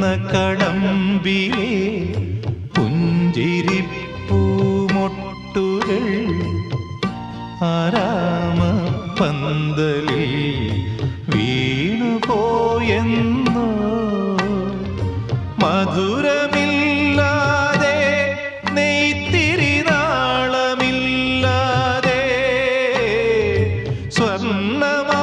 നിന്ന പുഞ്ചിരി പുഞ്ചിരിപ്പൂമൊട്ടുകൾ ആരാമ പന്തലിൽ വീണുപോയെന്നോ? മധുരമില്ലാതെ നെയ്ത്തിരി നാളമില്ലാതെ സ്വർണമാ